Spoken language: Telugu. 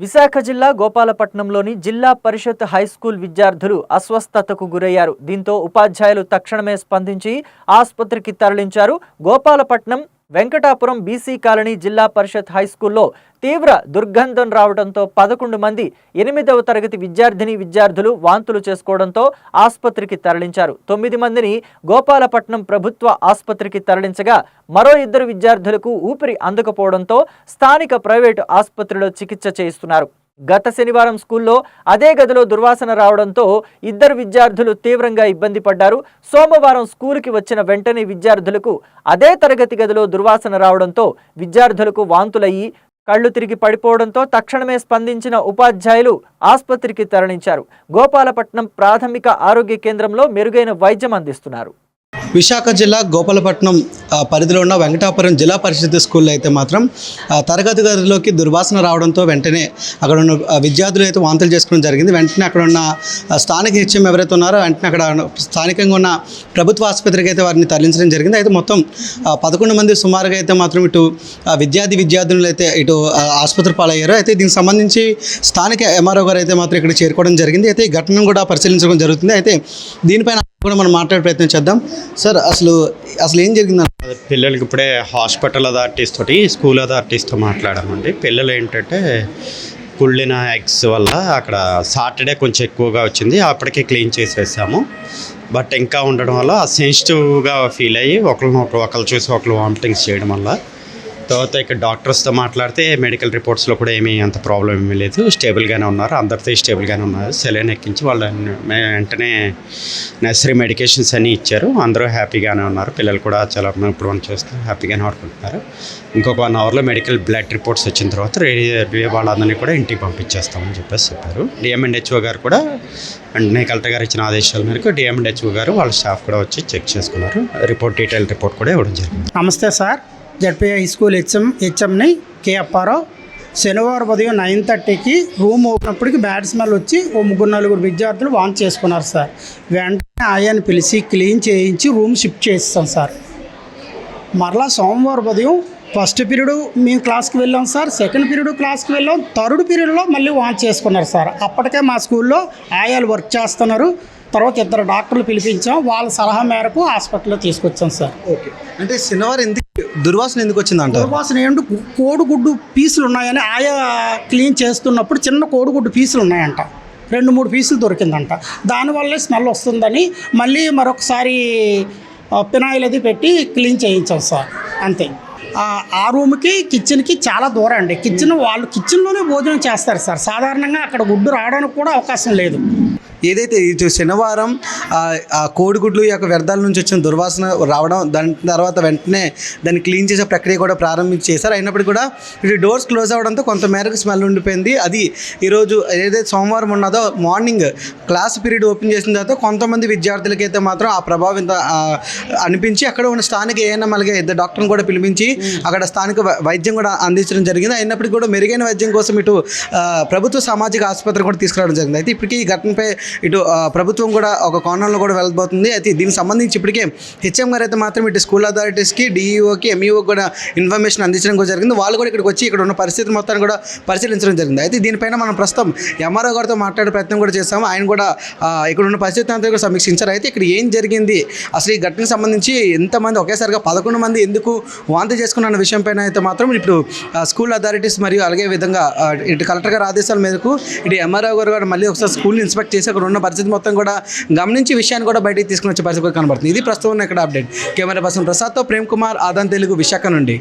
విశాఖ జిల్లా గోపాలపట్నంలోని జిల్లా పరిషత్ హైస్కూల్ విద్యార్థులు అస్వస్థతకు గురయ్యారు. దీంతో ఉపాధ్యాయులు తక్షణమే స్పందించి ఆసుపత్రికి తరలించారు. గోపాలపట్నం వెంకటాపురం బీసీ కాలనీ జిల్లా పరిషత్ హైస్కూల్లో తీవ్ర దుర్గంధం రావడంతో పదకొండు మంది ఎనిమిదవ తరగతి విద్యార్థిని విద్యార్థులు వాంతులు చేసుకోవడంతో ఆసుపత్రికి తరలించారు. తొమ్మిది మందిని గోపాలపట్నం ప్రభుత్వ ఆసుపత్రికి తరలించగా మరో ఇద్దరు విద్యార్థులకు ఊపిరి అందకపోవడంతో స్థానిక ప్రైవేటు ఆసుపత్రిలో చికిత్స చేయిస్తున్నారు. గత శనివారం స్కూల్లో అదే గదిలో దుర్వాసన రావడంతో ఇద్దరు విద్యార్థులు తీవ్రంగా ఇబ్బంది పడ్డారు. సోమవారం స్కూలుకి వచ్చిన వెంటనే విద్యార్థులకు అదే తరగతి గదిలో దుర్వాసన రావడంతో విద్యార్థులకు వాంతులయ్యి కళ్ళు తిరిగి పడిపోవడంతో తక్షణమే స్పందించిన ఉపాధ్యాయులు ఆసుపత్రికి తరలించారు. గోపాలపట్నం ప్రాథమిక ఆరోగ్య కేంద్రంలో మెరుగైన వైద్యం అందిస్తున్నారు. విశాఖ జిల్లా గోపాలపట్నం పరిధిలో ఉన్న వెంకటాపురం జిల్లా పరిషత్ స్కూల్లో అయితే మాత్రం తరగతి గదిలోకి దుర్వాసన రావడంతో వెంటనే అక్కడ ఉన్న విద్యార్థులు అయితే వాంతులు చేసుకోవడం జరిగింది. వెంటనే అక్కడ ఉన్న స్థానిక హెచ్ఎం ఎవరైతే ఉన్నారో వెంటనే అక్కడ స్థానికంగా ఉన్న ప్రభుత్వ ఆసుపత్రికి అయితే వారిని తరలించడం జరిగింది. అయితే మొత్తం పదకొండు మంది సుమారుగా అయితే మాత్రం ఇటు విద్యార్థి విద్యార్థులు అయితే ఇటు ఆసుపత్రి పాలయ్యారు. అయితే దీనికి సంబంధించి స్థానిక ఎంఆర్ఓ గారు అయితే మాత్రం ఇక్కడ చేరుకోవడం జరిగింది. అయితే ఈ ఘటనను కూడా పరిశీలించడం జరుగుతుంది. అయితే దీనిపైన కూడా మనం మాట్లాడే ప్రయత్నం చేద్దాం. సార్ అసలు అసలు ఏం జరిగింది? పిల్లలకి ఇప్పుడే హాస్పిటల్ అథారిటీస్ తోటి స్కూల్ అథారిటీస్తో మాట్లాడామండి. పిల్లలు ఏంటంటే కుళ్ళిన ఎగ్స్ వల్ల అక్కడ సాటర్డే కొంచెం ఎక్కువగా వచ్చింది. అప్పటికే క్లీన్ చేసేసాము. బట్ ఇంకా ఉండడం వల్ల సెన్సిటివ్గా ఫీల్ అయ్యి ఒకరిని ఒకరు ఒకరు చూసి ఒకరు వామిటింగ్స్ చేయడం వల్ల తర్వాత ఇక్కడ డాక్టర్స్తో మాట్లాడితే మెడికల్ రిపోర్ట్స్లో కూడా ఏమీ అంత ప్రాబ్లం ఏమీ లేదు. స్టేబుల్గానే ఉన్నారు. అందరితో స్టేబుల్గానే ఉన్నారు. సెలైన్ ఎక్కించి వాళ్ళు వెంటనే నెసరీ మెడికేషన్స్ అన్నీ ఇచ్చారు. అందరూ హ్యాపీగానే ఉన్నారు. పిల్లలు కూడా చాలా ఇప్పుడు మనం చూస్తే హ్యాపీగానే ఆడుకుంటున్నారు. ఇంకొక వన్ అవర్లో మెడికల్ బ్లడ్ రిపోర్ట్స్ వచ్చిన తర్వాత వాళ్ళందరినీ కూడా ఇంటికి పంపించేస్తామని చెప్పేసి చెప్పారు. డిఎంఎండ్హెచ్ఓ గారు కూడా వెంటనే కలెక్టర్ గారు ఇచ్చిన ఆదేశాల మేరకు డిఎంఎండ్హెచ్ఓ గారు వాళ్ళ స్టాఫ్ కూడా వచ్చి చెక్ చేసుకున్నారు. రిపోర్ట్ డీటెయిల్ రిపోర్ట్ కూడా ఇవ్వడం జరిగింది. నమస్తే sir. ZP high school HM హెచ్ఎంని కే అప్పారావు. శనివారం ఉదయం నైన్ థర్టీకి రూమ్ ఓపెనప్పటికి బ్యాడ్ స్మెల్ వచ్చి ఓ ముగ్గురు నలుగురు విద్యార్థులు వాంట్ చేసుకున్నారు సార్. వెంటనే ఆయాన్ని పిలిచి క్లీన్ చేయించి రూమ్ షిఫ్ట్ చేస్తాం సార్. మరలా సోమవారం ఉదయం ఫస్ట్ పీరియడ్ మేము క్లాస్కి వెళ్ళాం సార్. సెకండ్ పీరియడ్ క్లాస్కి వెళ్ళాం. థర్డ్ పీరియడ్లో మళ్ళీ వాంచ్ చేసుకున్నారు సార్. అప్పటికే మా స్కూల్లో ఆయాలు వర్క్ చేస్తున్నారు. తర్వాత ఇద్దరు డాక్టర్లు పిలిపించాం. వాళ్ళ సలహా మేరకు హాస్పిటల్లో తీసుకొచ్చాం సార్. ఓకే. అంటే శనివారం ఎందుకు దుర్వాసన ఎందుకు వచ్చింది అంటారు దుర్వాసన ఏంటి? కోడిగుడ్డు పీసులు ఉన్నాయని ఆయా క్లీన్ చేస్తున్నప్పుడు చిన్న కోడిగుడ్డు పీసులు ఉన్నాయంట. రెండు మూడు పీసులు దొరికిందంట. దానివల్లే స్మెల్ వస్తుందని మళ్ళీ మరొకసారి పినాయిల్ అది పెట్టి క్లీన్ చేయించాం సార్. అంతే. ఆ రూమ్కి కిచెన్కి చాలా దూరం అండి. కిచెన్ వాళ్ళు కిచెన్లోనే భోజనం చేస్తారు సార్. సాధారణంగా అక్కడ గుడ్డు రావడానికి కూడా అవకాశం లేదు. ఏదైతే ఇటు శనివారం ఆ, కోడిగుడ్లు యొక్క వ్యర్థాల నుంచి వచ్చిన దుర్వాసన రావడం దాని తర్వాత వెంటనే దాన్ని క్లీన్ చేసే ప్రక్రియ కూడా ప్రారంభించి చేశారు. అయినప్పటికీ కూడా ఇటు డోర్స్ క్లోజ్ అవడంతో కొంత మేరకు స్మెల్ ఉండిపోయింది. అది ఈరోజు ఏదైతే సోమవారం ఉన్నదో మార్నింగ్ క్లాస్ పీరియడ్ ఓపెన్ చేసిన తర్వాత కొంతమంది విద్యార్థులకైతే మాత్రం ఆ ప్రభావం అనిపించి అక్కడ ఉన్న స్థానిక ఏఎన్ఎంఎల్గా అలాగే ఇద్దరు డాక్టర్ని కూడా పిలిపించి అక్కడ స్థానిక వైద్యం కూడా అందించడం జరిగింది. అయినప్పటికీ కూడా మెరుగైన వైద్యం కోసం ఇటు ప్రభుత్వ సామాజిక ఆసుపత్రి కూడా తీసుకురావడం జరిగింది. అయితే ఇప్పటికీ ఈ ఘటనపై ఇటు ప్రభుత్వం కూడా ఒక కోణంలో కూడా వెళ్ళబోతుంది. అయితే దీనికి సంబంధించి ఇప్పటికే హెచ్ఎం గారు అయితే మాత్రం ఇటు స్కూల్ అథారిటీస్కి డిఈఓకి ఎంఈఓకి కూడా ఇన్ఫర్మేషన్ అందించడం కూడా జరిగింది. వాళ్ళు కూడా ఇక్కడికి వచ్చి ఇక్కడ ఉన్న పరిస్థితి మొత్తాన్ని కూడా పరిశీలించడం జరిగింది. అయితే దీనిపైన మనం ప్రస్తుతం ఎంఆర్ఓ గారితో మాట్లాడే ప్రయత్నం కూడా చేస్తాము. ఆయన కూడా ఇక్కడ ఉన్న పరిస్థితి అంతా కూడా సమీక్షించారు. అయితే ఇక్కడ ఏం జరిగింది? అసలు ఈ ఘటనకు సంబంధించి ఎంతమంది ఒకేసారిగా పదకొండు మంది ఎందుకు వాంతి చేసుకున్న విషయం పైన అయితే మాత్రం ఇప్పుడు స్కూల్ అథారిటీస్ మరియు అలాగే విధంగా ఇటు కలెక్టర్ గారి ఆదేశాల మేరకు ఇటు ఎంఆర్ఓ గారు కూడా మళ్ళీ ఒకసారి స్కూల్ని ఇన్స్పెక్ట్ చేసి అక్కడ ఉన్న పరిస్థితి మొత్తం కూడా గమనించి విషయాన్ని కూడా బయటికి తీసుకుని వచ్చే పరిస్థితి కనబడుతుంది. ఇది ప్రస్తుతం ఉన్న ఇక్కడ అప్డేట్ కెమెరా పర్సన్ ప్రసాద్తో ప్రేమ్ కుమార్ ఆదాన్ తెలుగు విశాఖ నుండి.